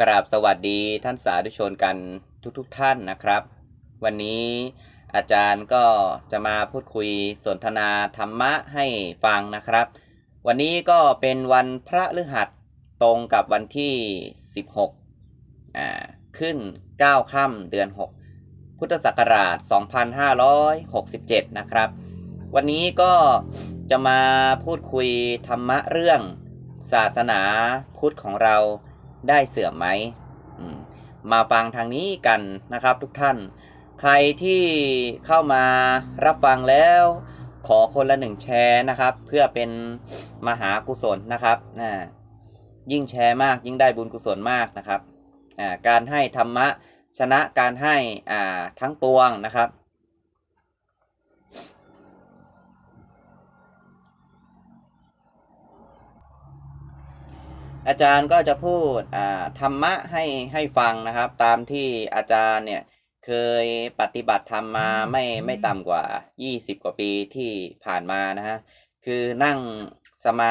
กราบสวัสดีท่านสาธุชนกันทุกๆทท่านนะครับ วันนี้อาจารย์ก็จะมาพูดคุยสนทนาธรรมะให้ฟังนะครับ วันนี้ก็เป็นวันพระฤหัสตรงกับวันที่ 16อ่าขึ้น 9 ค่ำเดือน 6 พุทธศักราช 2567 นะครับ วันนี้ก็จะมาพูดคุยธรรมะเรื่องศาสนาพุทธของเรา ได้เสื่อมไหมมาฟังทางนี้กันนะครับทุกท่าน ใครที่เข้ามารับฟังแล้ว ขอคนละหนึ่งแชร์นะครับ เพื่อเป็นมหากุศลนะครับนะยิ่งแชร์มากยิ่งได้บุญกุศลมากนะครับการให้ธรรมะชนะการให้ทั้งปวงนะครับ อาจารย์ก็จะพูดอ่าธรรมะให้ให้ฟังนะครับ ตามที่อาจารย์เนี่ยเคยปฏิบัติธรรมมาไม่ไม่ต่ำกว่า 20 กว่าปีที่ผ่านมานะฮะคือนั่งสมา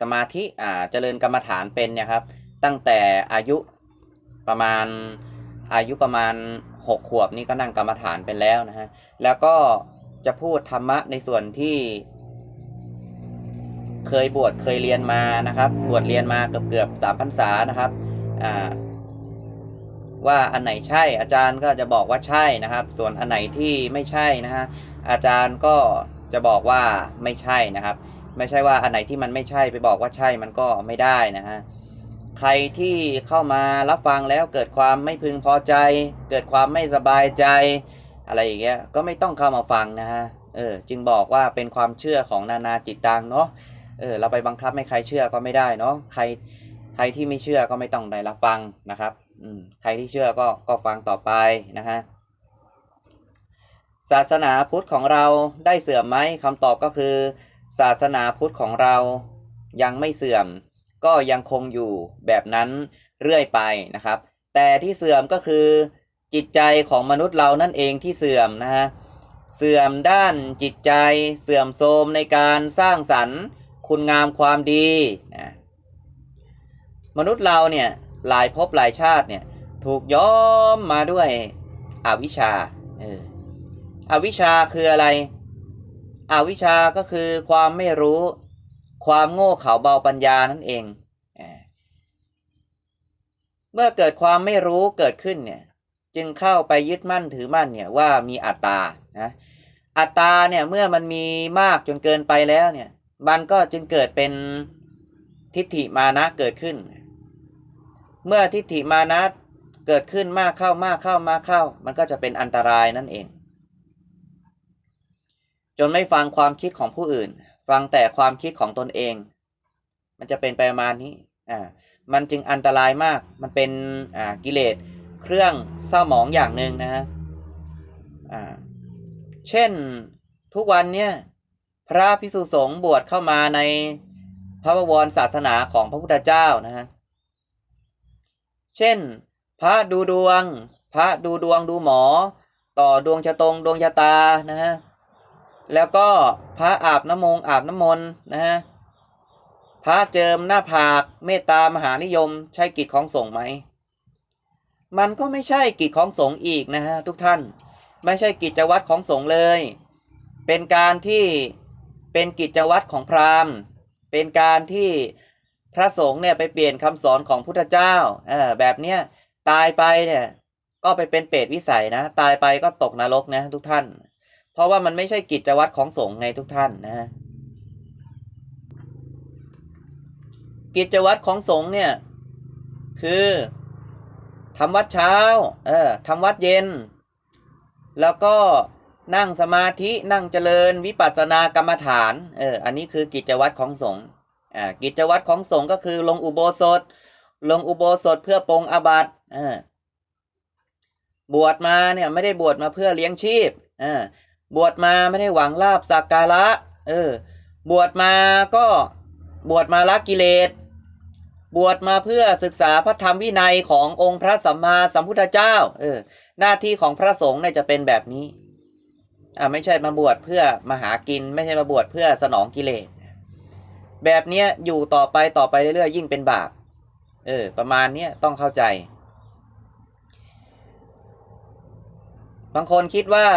สมาธิอ่าเจริญกรรมฐานเป็นเนี่ยครับ ตั้งแต่อายุประมาณอายุประมาณ 6 ขวบนี่ก็นั่งกรรมฐานเป็นแล้วนะฮะแล้วก็จะพูดธรรมะในส่วนที่ เคยบวชเคยเรียนมานะครับ บวชเรียนมาเกือบเกือบสามพรรษานะครับอ่าว่าอันไหนใช่อาจารย์ก็จะบอกว่าใช่นะครับ ส่วนอันไหนที่ไม่ใช่นะฮะอาจารย์ก็จะบอกว่าไม่ใช่นะครับ ไม่ใช่ว่าอันไหนที่มันไม่ใช่ไปบอกว่าใช่มันก็ไม่ได้นะฮะใครที่เข้ามารับฟังแล้วเกิดความไม่พึงพอใจ เกิดความไม่สบายใจ อะไรอย่างเงี้ยก็ไม่ต้องเข้ามาฟังนะฮะเออจึงบอกว่าเป็นความเชื่อของนานาจิตตังเนาะ เออเราไปบังคับให้ใครเชื่อก็ไม่ได้เนาะใครใครที่ไม่เชื่อก็ไม่ต้องได้รับฟังนะครับอืมใครที่เชื่อก็ก็ฟังต่อไปนะฮะศาสนาพุทธของเราได้เสื่อมไหมคำตอบก็คือ ศาสนาพุทธของเรายังไม่เสื่อม ก็ยังคงอยู่แบบนั้นเรื่อยไปนะครับ แต่ที่เสื่อมก็คือจิตใจของมนุษย์เรานั่นเองที่เสื่อมนะฮะเสื่อมด้านจิตใจเสื่อมโทรมในการสร้างสรรค์ คุณงามความดีนะมนุษย์เราเนี่ยหลายภพหลายชาติเนี่ยถูกย้อมมาด้วยอวิชชาเอออวิชชาคืออะไร อวิชชาก็คือความไม่รู้ ความโง่เขลาเบาปัญญานั่นเองเออเมื่อเกิดความไม่รู้เกิดขึ้นเนี่ย จึงเข้าไปยึดมั่นถือมั่นเนี่ยว่ามีอัตตานะอัตตาเนี่ยเมื่อมันมีมากจนเกินไปแล้วเนี่ย มันก็จึงเกิดเป็นทิฏฐิมานะเกิดขึ้น เมื่อทิฏฐิมานะเกิดขึ้นมากเข้ามากเข้ามากเข้า มันก็จะเป็นอันตรายนั่นเอง จนไม่ฟังความคิดของผู้อื่น ฟังแต่ความคิดของตนเอง มันจะเป็นไปประมาณนี้อ่ามันจึงอันตรายมาก มันเป็นอ่ากิเลสเครื่องเศร้าหมองอย่างหนึ่งนะฮะอ่าเช่นทุกวันเนี่ย พระพิสุสงฆ์บวชเข้ามาในพระบวรศาสนาของพระพุทธเจ้านะฮะ เช่น พระดูดวง พระดูดวงดูหมอ ต่อดวงชะตงดวงชะตานะฮะ แล้วก็พระอาบน้ำมงอาบน้ำมนต์นะฮะ พระเจิมหน้าผากเมตตามหานิยมใช่กิจของสงฆ์ไหม มันก็ไม่ใช่กิจของสงฆ์อีกนะฮะทุกท่าน ไม่ใช่กิจวัตรของสงฆ์เลย เป็นการที่ เป็นกิจวัตรของพราหมณ์ เป็นการที่พระสงฆ์เนี่ยไปเปลี่ยนคำสอนของพุทธเจ้าเออแบบเนี้ยตายไปเนี่ย ก็ไปเป็นเปรตวิสัยนะ ตายไปก็ตกนรกนะทุกท่าน เพราะว่ามันไม่ใช่กิจวัตรของสงฆ์ไงทุกท่านนะ กิจวัตรของสงฆ์เนี่ย คือทำวัดเช้า เออทำวัดเย็น แล้วก็ นั่งสมาธินั่งเจริญวิปัสสนากรรมฐานเอออันนี้คือกิจวัตรของสงฆ์อ่ากิจวัตรของสงฆ์ก็คือลงอุโบสถ ลงอุโบสถเพื่อปรงอาบัติเออบวชมาเนี่ยไม่ได้บวชมาเพื่อเลี้ยงชีพเออบวชมาไม่ได้หวังลาบสักการะเออบวชมาก็บวชมาละกิเลสบวชมาเพื่อศึกษาพระธรรมวินัยขององค์พระสัมมาสัมพุทธเจ้าเออหน้าที่ของพระสงฆ์เนี่ยจะเป็นแบบนี้ อ่าไม่ใช่มาบวชเพื่อมาหากิน ไม่ใช่มาบวชเพื่อสนองกิเลส แบบเนี้ยอยู่ต่อไปต่อไปเรื่อยๆยิ่งเป็นบาป เออ ประมาณเนี้ยต้องเข้าใจ บางคนคิดว่า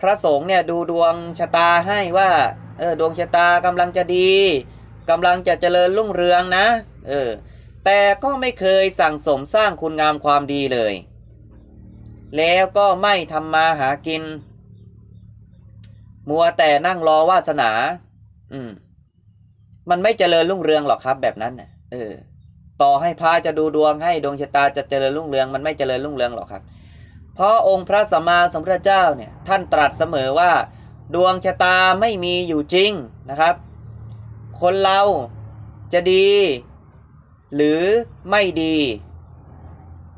พระสงฆ์เนี่ยดูดวงชะตาให้ว่า เออดวงชะตากำลังจะดีกำลังจะเจริญรุ่งเรืองนะ เออ แต่ก็ไม่เคยสั่งสมสร้างคุณงามความดีเลย แล้วก็ไม่ทำมาหากิน มัวแต่นั่งรอวาสนา อืม มันไม่เจริญรุ่งเรืองหรอกครับ แบบนั้นน่ะเออ ต่อให้พระจะดูดวงให้ดวงชะตาจะเจริญรุ่งเรือง มันไม่เจริญรุ่งเรืองหรอกครับ เพราะองค์พระสัมมาสัมพุทธเจ้าเนี่ย ท่านตรัสเสมอว่า ดวงชะตาไม่มีอยู่จริงนะครับ คนเราจะดี หรือไม่ดี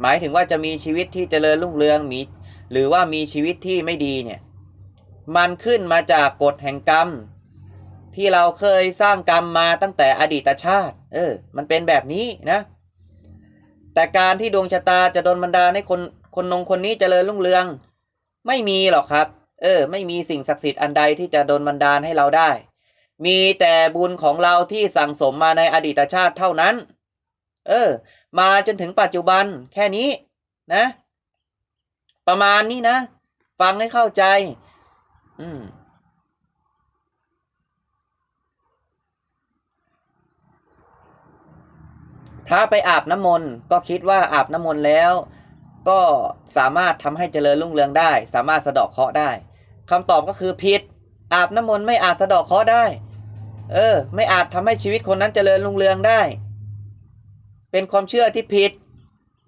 หมายถึงว่าจะมีชีวิตที่เจริญรุ่งเรืองมี หรือว่ามีชีวิตที่ไม่ดีเนี่ย มันขึ้นมาจากกฎแห่งกรรม ที่เราเคยสร้างกรรมมาตั้งแต่อดีตชาติ เออ มันเป็นแบบนี้นะ แต่การที่ดวงชะตาจะโดนบันดาลให้คนคนนงคนนี้เจริญรุ่งเรือง ไม่มีหรอกครับ เออ ไม่มีสิ่งศักดิ์สิทธิ์อันใดที่จะโดนบันดาลให้เราได้ มีแต่บุญของเราที่สั่งสมมาในอดีตชาติเท่านั้น เออ มาจนถึงปัจจุบันแค่นี้นะ ประมาณนี้นะ ฟังให้เข้าใจ อืมพระไปอาบน้ำมนต์ก็คิดว่าอาบน้ำมนต์แล้ว ก็สามารถทำให้เจริญรุ่งเรืองได้ สามารถสะดาะเคราะห์ได้คำตอบก็คือผิด อาบน้ำมนต์ไม่อาจสะดาะเคราะห์ได้ เออ ไม่อาจทำให้ชีวิตคนนั้นเจริญรุ่งเรืองได้ เป็นความเชื่อที่ผิด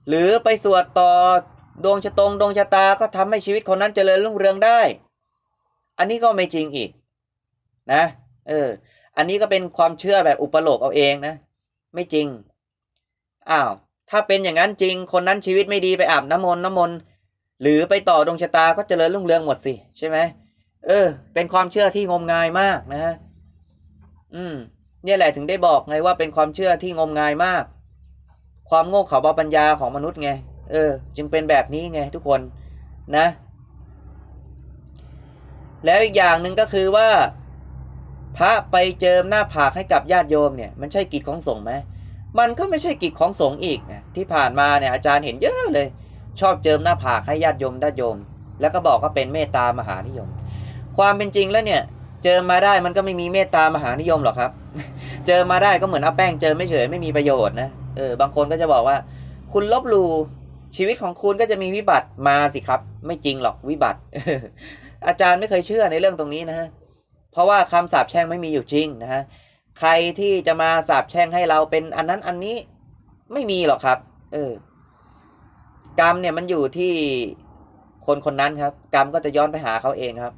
หรือไปสวดต่อดวงชะตงดวงชะตาก็ทำให้ชีวิตคนนั้นเจริญรุ่งเรืองได้ อันนี้ก็ไม่จริงอีกนะ เออ อันนี้ก็เป็นความเชื่อแบบอุปโลกเอาเองนะ ไม่จริง อ้าว ถ้าเป็นอย่างนั้นจริง คนนั้นชีวิตไม่ดีไปอาบน้ำมนต์น้ำมนต์หรือไปต่อดวงชะตาก็เจริญรุ่งเรืองหมดสิ ใช่ไหมเออ เป็นความเชื่อที่งมงายมากนะฮะ อืม เนี่ยแหละถึงได้บอกไงว่าเป็นความเชื่อที่งมงายมาก ความโง่เขลาเบาปัญญาของมนุษย์ไง เออ จึงเป็นแบบนี้ไงทุกคนนะ แล้วอีกอย่างหนึ่งก็คือว่า พระไปเจิมหน้าผากให้กับญาติโยมเนี่ย มันใช่กิจของสงฆ์ไหมมันก็ไม่ใช่กิจของสงฆ์อีกนะที่ผ่านมาเนี่ยอาจารย์เห็นเยอะเลย ชอบเจิมหน้าผากให้ญาติโยมญาติโยม แล้วก็บอกว่าเป็นเมตตามหานิยม ความเป็นจริงแล้วเนี่ย เจิมมาได้มันก็ไม่มีเมตตามหานิยมหรอกครับ เจอมาได้ก็เหมือนเอาแป้งเจอไม่เฉยไม่มีประโยชน์นะ เออบางคนก็จะบอกว่า คุณลบหลู่ชีวิตของคุณก็จะมีวิบัติมาสิครับ ไม่จริงหรอกวิบัติ อาจารย์ไม่เคยเชื่อในเรื่องตรงนี้นะฮะเพราะว่าคำสาปแช่งไม่มีอยู่จริงนะฮะใครที่จะมาสาปแช่งให้เราเป็นอันนั้นอันนี้ไม่มีหรอกครับ เออกรรมเนี่ยมันอยู่ที่คนคนนั้นครับ กรรมก็จะย้อนไปหาเขาเองครับ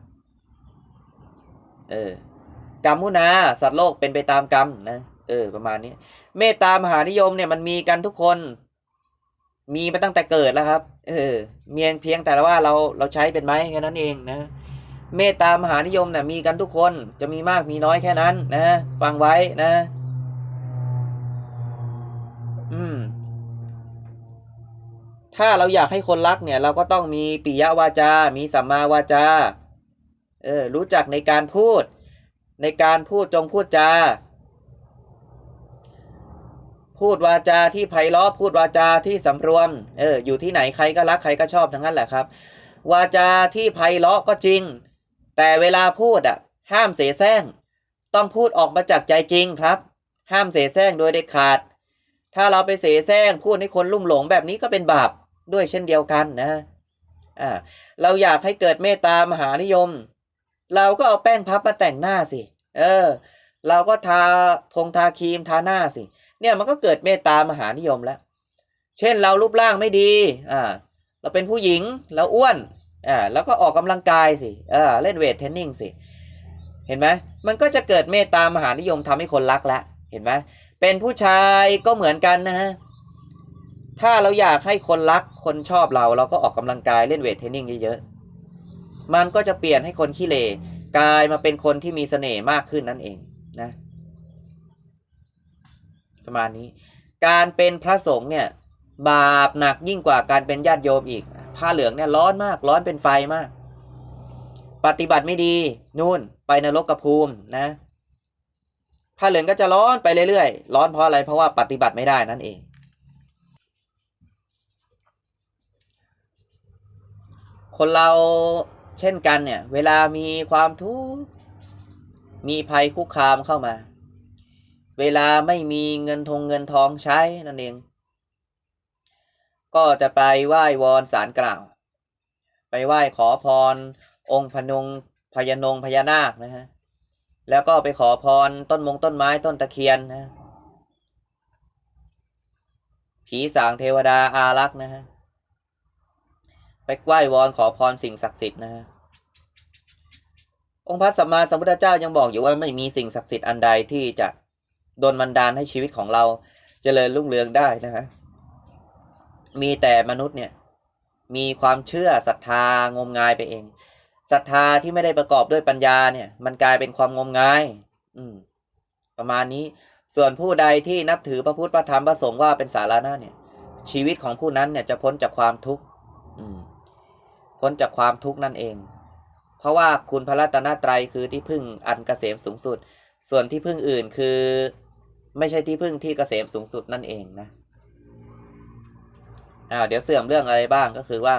เออกรรมมุนาสัตว์โลกเป็นไปตามกรรมนะ เออ ประมาณนี้ เมตตามหานิยมเนี่ยมันมีกันทุกคน มีมาตั้งแต่เกิดแล้วครับ เออเมียงเพียงแต่ว่าเราเราใช้เป็นไหมแค่นั้นเองนะ เมตตามหานิยมเนี่ยมีกันทุกคน จะมีมากมีน้อยแค่นั้น นะฟังไว้นะ อืม ถ้าเราอยากให้คนรักเนี่ย เราก็ต้องมีปิยวาจา มีสัมมาวาจา เออ รู้จักในการพูด ในการพูดจงพูดจา พูดวาจาที่ไพเราะพูดวาจาที่สำรวม เออ อยู่ที่ไหนใครก็รักใครก็ชอบทั้งนั้นแหละครับ วาจาที่ไพเราะก็จริง แต่เวลาพูดอะ ห้ามเสแสร้ง ต้องพูดออกมาจากใจจริงครับ ห้ามเสแสร้งโดยเด็ดขาด ถ้าเราไปเสแสร้งพูดให้คนลุ่มหลงแบบนี้ก็เป็นบาปด้วยเช่นเดียวกันนะอ่าเราอยากให้เกิดเมตตามหานิยม เราก็เอาแป้งพับมาแต่งหน้าสิ เออ เราก็ทาทงทาครีมทาหน้าสิเเนี่ยมันก็เกิดเมตตามหานิยมแล้ว เช่นเรารูปร่างไม่ดีอ่าเราเป็นผู้หญิงเราอ้วนอ่าแล้วก็ออกกำลังกายสิเออเล่นเวทเทรนนิ่งสิเห็นไหมมันก็จะเกิดเมตตามหานิยมทำให้คนรักละเห็นไหมเป็นผู้ชายก็เหมือนกันนะฮะถ้าเราอยากให้คนรักคนชอบเรา เราก็ออกกำลังกายเล่นเวทเทรนนิ่งเยอะๆมันก็จะเปลี่ยนให้คนขี้เลกลายมาเป็นคนที่มีเสน่ห์มากขึ้นนั่นเองนะ ประมาณนี้ การเป็นพระสงฆ์เนี่ย บาปหนักยิ่งกว่าการเป็นญาติโยมอีก ผ้าเหลืองเนี่ยร้อนมาก ร้อนเป็นไฟมาก ปฏิบัติไม่ดีนู่นไปนรกกระภูมินะผ้าเหลืองก็จะร้อนไปเรื่อยๆ ร้อนเพราะอะไร เพราะว่าปฏิบัติไม่ได้นั่นเอง คนเราเช่นกันเนี่ย เวลามีความทุกข์ มีภัยคุกคามเข้ามา เวลาไม่มีเงินทงเงินทองใช้นั่นเอง ก็จะไปไหว้วอนสารกล่าว ไปไหว้ขอพร องค์พนงพญานงพญานาคนะฮะ แล้วก็ไปขอพรต้นมงต้นไม้ต้นตะเคียนนะ ผีสางเทวดาอารักษ์นะฮะ ไปไหว้วอนขอพรสิ่งศักดิ์สิทธิ์นะฮะองค์พระสัมมาสัมพุทธเจ้ายังบอกอยู่ว่าไม่มีสิ่งศักดิ์สิทธิ์อันใดที่จะ โดนบันดาลให้ชีวิตของเราเจริญรุ่งเรืองได้นะฮะมีแต่มนุษย์เนี่ย มีความเชื่อศรัทธางมงายไปเองศรัทธาที่ไม่ได้ประกอบด้วยปัญญาเนี่ย มันกลายเป็นความงมงาย อืม ประมาณนี้ ส่วนผู้ใดที่นับถือพระพุทธพระธรรมพระสงฆ์ว่าเป็นสาระนะเนี่ย ชีวิตของผู้นั้นเนี่ยจะพ้นจากความทุกข์พ้นจากความทุกข์นั่นเอง เพราะว่าคุณพระรัตนตรัยคือที่พึ่งอันเกษมสูงสุด ส่วนที่พึ่งอื่นคือ ไม่ใช่ที่พึ่งที่เกษมสูงสุดนั่นเองนะอ่าเดี๋ยวเสื่อมเรื่องอะไรบ้างก็คือว่า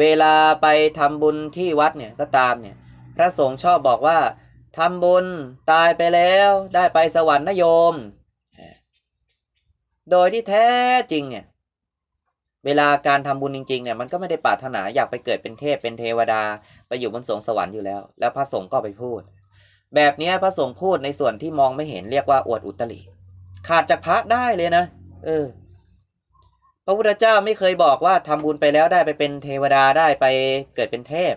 เวลาไปทำบุญที่วัดเนี่ยก็ตามเนี่ย พระสงฆ์ชอบบอกว่าทำบุญตายไปแล้วได้ไปสวรรค์นะโยม โดยที่แท้จริงเนี่ยเวลาการทำบุญจริงๆเนี่ยมันก็ไม่ได้ปรารถนาอยากไปเกิดเป็นเทพเป็นเทวดา ไปอยู่บนสวงสวรรค์อยู่แล้ว แล้วพระสงฆ์ก็ไปพูด แบบนี้พระสงฆ์พูดในส่วนที่มองไม่เห็นเรียกว่าอวดอุตริ ขาดจากพระได้เลยนะ เออ พระพุทธเจ้าไม่เคยบอกว่าทำบุญไปแล้วได้ไปเป็นเทวดาได้ไปเกิดเป็นเทพ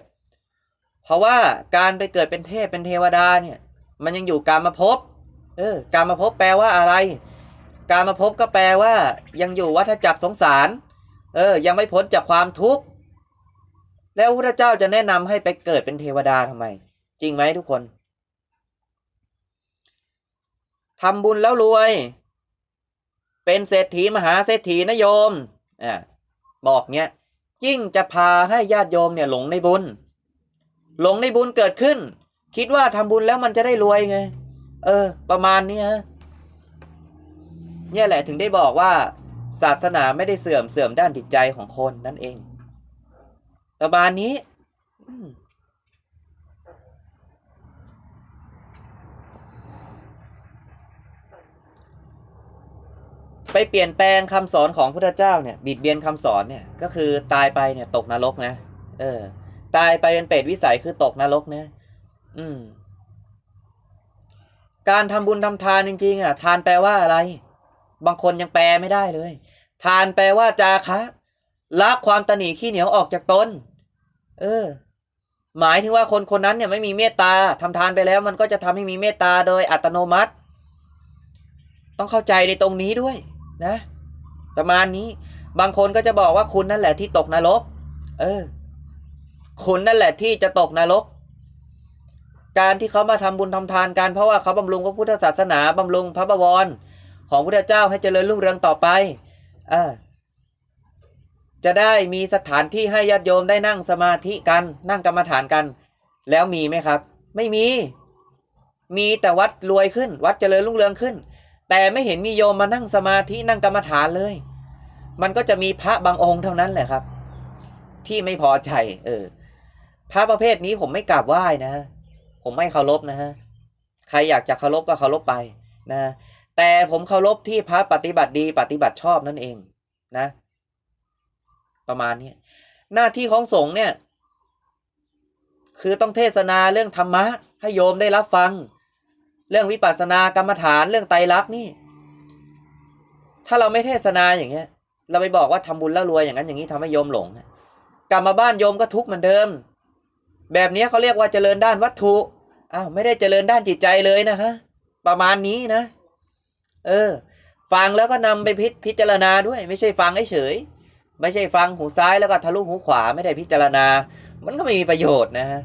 เพราะว่าการไปเกิดเป็นเทพเป็นเทวดาเนี่ย มันยังอยู่การมภพบ เออ การมภพบแปลว่าอะไร การมภพบก็แปลว่า ยังอยู่วัฏจักรสงสาร เออ ยังไม่พ้นจากความทุกข์ แล้วพระพุทธเจ้าจะแนะนำให้ไปเกิดเป็นเทวดาทำไม จริงไหมทุกคน ทำบุญแล้วรวย เป็นเศรษฐีมหาเศรษฐีนะโยมอ่าบอกเนี้ยยิ่งจะพาให้ญาติโยมเนี่ยหลงในบุญ หลงในบุญเกิดขึ้น คิดว่าทำบุญแล้วมันจะได้รวยไง เออ ประมาณนี้ฮะเนี่ยแหละถึงได้บอกว่า ศาสนาไม่ได้เสื่อมเสื่อมด้านจิตใจของคนนั่นเอง ประมาณนี้ ไปเปลี่ยนแปลงคำสอนของพุทธเจ้าเนี่ยบิดเบียนคำสอนเนี่ยก็คือตายไปเนี่ยตกนรกนะเออ ตายไปเป็นเปรตวิสัยคือตกนรกนะอืม การทำบุญทำทานจริงๆอะ ทานแปลว่าอะไร บางคนยังแปลไม่ได้เลย ทานแปลว่าจาคะละความตนีขี้เหนียวออกจากตนเออ หมายถึงว่าคนคนนั้นเนี่ยไม่มีเมตตาทำทานไปแล้ว มันก็จะทำให้มีเมตตาโดยอัตโนมัติ ต้องเข้าใจในตรงนี้ด้วย นะ ประมาณนี้ บางคนก็จะบอกว่าคุณนั่นแหละที่ตกนรก เออ คุณนั่นแหละที่จะตกนรก การที่เขามาทำบุญทำทานกันเพราะว่าเขาบำรุงพระพุทธศาสนาบำรุงพระบวรของพุทธเจ้าให้เจริญรุ่งเรืองต่อไปอ่าจะได้มีสถานที่ให้ญาติโยมได้นั่งสมาธิกัน นั่งกรรมฐานกัน แล้วมีไหมครับ ไม่มี มีแต่วัดรวยขึ้น วัดเจริญรุ่งเรืองขึ้น แต่ไม่เห็นมีโยมมานั่งสมาธินั่งกรรมฐานเลย มันก็จะมีพระบางองค์เท่านั้นแหละครับ ที่ไม่พอใจ เออ พระประเภทนี้ผมไม่กราบไหว้นะ ผมไม่เคารพนะฮะ ใครอยากจะเคารพก็เคารพไปนะ แต่ผมเคารพที่พระปฏิบัติดีปฏิบัติชอบนั่นเองนะ ประมาณนี้หน้าที่ของสงฆ์เนี่ย คือต้องเทศนาเรื่องธรรมะให้โยมได้รับฟัง เรื่องวิปัสสนากรรมฐานเรื่องไตรลักษณ์นี่ ถ้าเราไม่เทศนาอย่างเงี้ย เราไปบอกว่าทำบุญแล้วรวยอย่างนั้นอย่างนี้ทำให้โยมหลงกลับมาบ้านโยมก็ทุกข์เหมือนเดิม แบบนี้เขาเรียกว่าเจริญด้านวัตถุอ้าวไม่ได้เจริญด้านจิตใจเลยนะฮะประมาณนี้นะ เออ ฟังแล้วก็นำไปพิพจารณาด้วย ไม่ใช่ฟังเฉยไม่ใช่ฟังหูซ้ายแล้วก็ทะลุหูขวาไม่ได้พิจารณา มันก็ไม่มีประโยชน์นะฮะ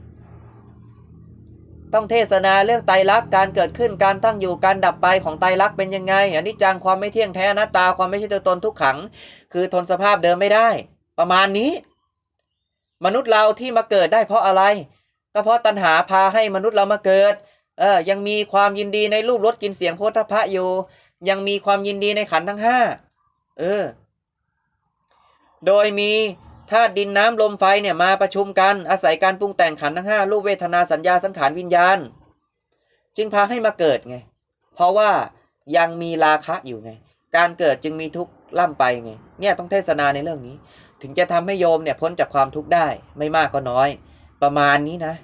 ต้องเทศนาเรื่องไตรลักษณ์การเกิดขึ้นการตั้งอยู่การดับไปของไตรลักษณ์เป็นยังไงอันนี้จังความไม่เที่ยงแท้อนัตตาความไม่ใช่ตัวตนทุกขัง คือทนสภาพเดิมไม่ได้ ประมาณนี้ มนุษย์เราที่มาเกิดได้เพราะอะไร ก็เพราะตัณหาพาให้มนุษย์เรามาเกิดเออยังมีความยินดีในรูปรสกลินเสียงโพธพะอยู่ ยังมีความยินดีในขันทั้งห้าเออ โดยมี ธาตุดินน้ำลมไฟเนี่ยมาประชุมกันอาศัยการปรุงแต่งขันทั้งห้ารูปเวทนาสัญญาสังขารวิญญาณ จึงพาให้มาเกิดไง เพราะว่ายังมีราคะอยู่ไง การเกิดจึงมีทุกข์ล่ำไปไง เนี่ยต้องเทศนาในเรื่องนี้ ถึงจะทำให้โยมเนี่ยพ้นจากความทุกข์ได้ไม่มากก็น้อย ประมาณนี้นะ